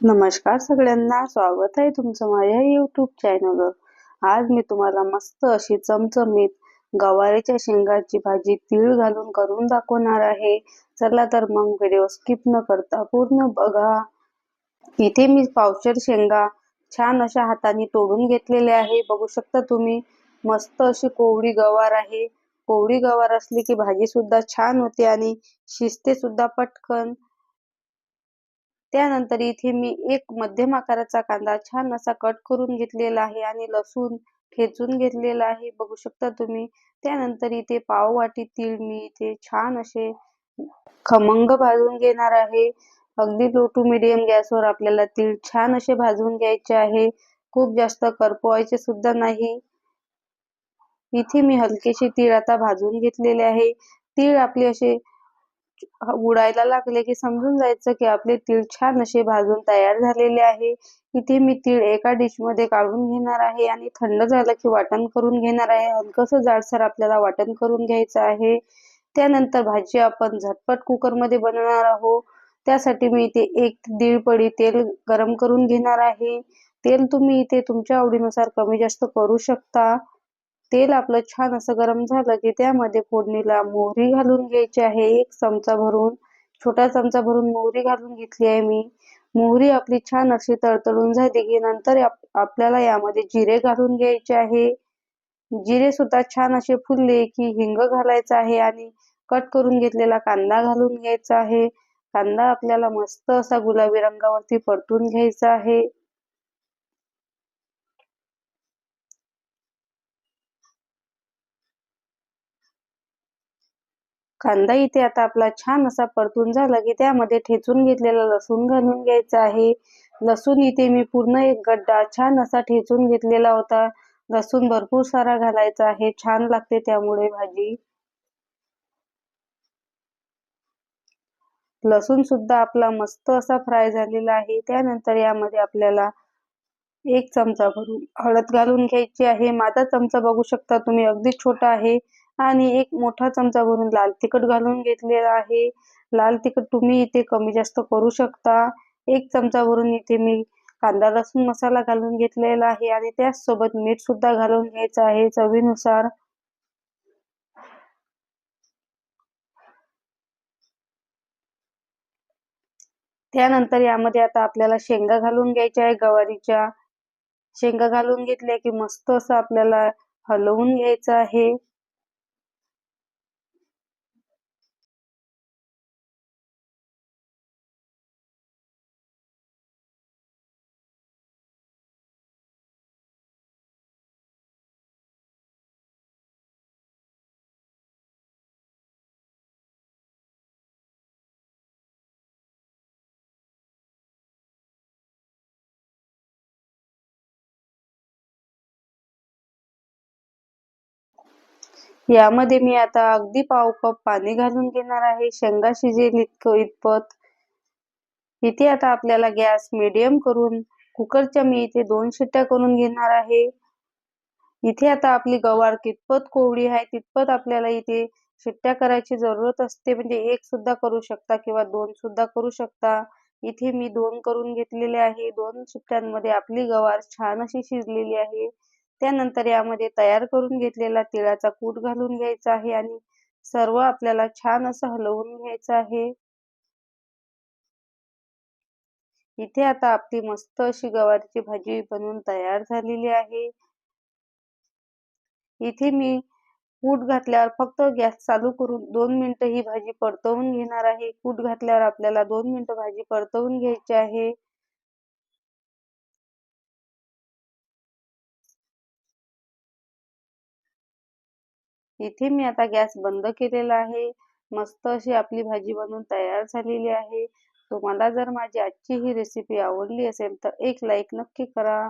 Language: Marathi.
नमस्कार सगळ्यांना स्वागत आहे तुमचं माझ्या युट्यूब चॅनलवर आज मी तुम्हाला मस्त अशी चमचमीत गवारीच्या शेंगाची भाजी तीळ घालून करून दाखवणार आहे. चला तर मग व्हिडिओ स्किप न करता पूर्ण बघा. इथे मी पावशर शेंगा छान अशा हाताने तोडून घेतलेले आहे. बघू शकता तुम्ही मस्त अशी कोवडी गवार आहे. कोवडी गवार असली की भाजी सुद्धा छान होते आणि शिजते सुद्धा पटकन. त्यानंतर इथे मी एक मध्यम आकाराचा कांदा छान असा कट करून घेतलेला आहे आणि लसूण ठेचून घेतलेला आहे. बघू शकता तुम्ही. त्यानंतर इथे पाव वाटी तीळ मी इथे छान असे खमंग भाजून घेणार आहे. अगदी लो टू मिडियम गॅसवर आपल्याला तीळ छान असे भाजून घ्यायचे आहे. खूप जास्त करपवायचे सुद्धा नाही. इथे मी हलकेसे तीळ आता भाजून घेतलेले आहे. तीळ आपले असे उडायला लागले की समजून जायचं की आपले तीळ छान असे भाजून तयार झालेले आहे. इथे मी तीळ एका डिशमध्ये काढून घेणार आहे आणि थंड झालं की वाटण करून घेणार आहे. हलकस जाडसर आपल्याला वाटण करून घ्यायचं आहे. त्यानंतर भाजी आपण झटपट कुकरमध्ये बनवणार आहोत. त्यासाठी मी इथे एक दीड पडी तेल गरम करून घेणार आहे. तेल तुम्ही इथे तुमच्या आवडीनुसार कमी जास्त करू शकता. तेल आपलं छान असं गरम झालं की त्यामध्ये फोडणीला मोहरी घालून घ्यायची आहे. एक चमचा भरून छोटा चमचा भरून मोहरी घालून घेतली आहे मी. मोहरी आपली छान अशी तळतळून झाली की नंतर आपल्याला यामध्ये जिरे घालून घ्यायचे आहे. जिरे सुद्धा छान असे फुलले की हिंग घालायचा आहे आणि कट करून घेतलेला कांदा घालून घ्यायचा आहे. कांदा आपल्याला मस्त असा गुलाबी रंगावरती परतून घ्यायचा आहे. कांदा इथे आता आपला छान असा परतून झाला की त्यामध्ये ठेचून घेतलेला लसूण घालून घ्यायचा आहे. लसूण इथे मी पूर्ण एक गड्डा छान असा ठेचून घेतलेला होता. लसूण भरपूर सारा घालायचा आहे. छान लागते त्यामुळे भाजी. लसूण सुद्धा आपला मस्त असा फ्राय झालेला आहे. त्यानंतर यामध्ये आपल्याला एक चमचा भरून हळद घालून घ्यायची आहे. माझा चमचा बघू शकता तुम्ही. अगदी छोटा आहे. आणि एक मोठा चमचा भरून लाल तिखट घालून घेतलेला आहे. लाल तिखट तुम्ही इथे कमी जास्त करू शकता. एक चमचा भरून इथे मी कांदा लसूण मसाला घालून घेतलेला आहे आणि त्याचसोबत मीठ सुद्धा घालून घ्यायचं आहे चवीनुसार. त्यानंतर यामध्ये आता आपल्याला शेंगा घालून घ्यायच्या आहे गवारीच्या. शेंगा घालून घेतल्या की मस्त असं आपल्याला हलवून घ्यायचं आहे. यामध्ये मी आता अगदी पाव कप पाणी घालून घेणार आहे. शेंगा शिजेल इतकं इतपत. इथे आता आपल्याला गॅस मिडियम करून कुकरच्या मी इथे दोन शिट्ट्या करून घेणार आहे. इथे आता आपली गवार कितपत कोवळी आहे तितपत आपल्याला इथे शिट्ट्या करायची जरूरत असते. म्हणजे एक सुद्धा करू शकता किंवा दोन सुद्धा करू शकता. इथे मी दोन करून घेतलेले आहे. दोन शिट्ट्यांमध्ये आपली गवार छान अशी शिजलेली आहे. त्यानंतर यामध्ये तयार करून घेतलेला तिळाचा कूट घालून घ्यायचा आहे आणि सर्व आपल्याला छान असं हलवून घ्यायचं आहे. इथे आता आपली मस्त अशी गवारीची भाजी बनवून तयार झालेली आहे. इथे मी कूट घातल्यावर फक्त गॅस चालू करून दोन मिनिटं ही भाजी परतवून घेणार आहे. कूट घातल्यावर आपल्याला दोन मिनिटं भाजी परतवून घ्यायची आहे. इथे मी आता गॅस बंद केलेला आहे. मस्त अशी आपली भाजी बनवून तयार झालेली आहे. तुम्हाला जर माझी आजची ही रेसिपी आवडली असेल तर एक लाईक नक्की करा.